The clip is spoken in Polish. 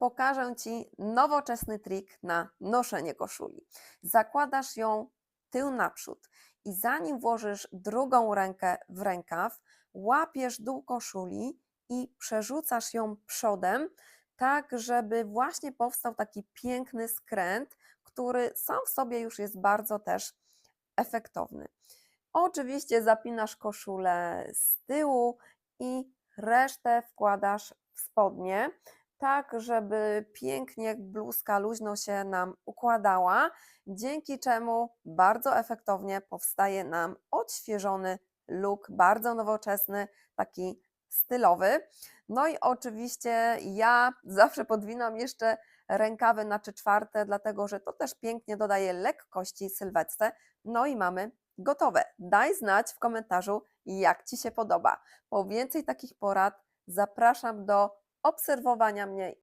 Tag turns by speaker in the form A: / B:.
A: pokażę Ci nowoczesny trik na noszenie koszuli. Zakładasz ją tył naprzód i zanim włożysz drugą rękę w rękaw, łapiesz dół koszuli i przerzucasz ją przodem, tak żeby właśnie powstał taki piękny skręt, który sam w sobie już jest bardzo też efektowny. Oczywiście zapinasz koszulę z tyłu i resztę wkładasz w spodnie, tak żeby pięknie bluzka luźno się nam układała, dzięki czemu bardzo efektownie powstaje nam odświeżony look, bardzo nowoczesny, taki stylowy. No i oczywiście ja zawsze podwinam jeszcze rękawy na trzy czwarte, dlatego że to też pięknie dodaje lekkości sylwetce. No i mamy gotowe. Daj znać w komentarzu, jak Ci się podoba. Po więcej takich porad zapraszam do obserwowania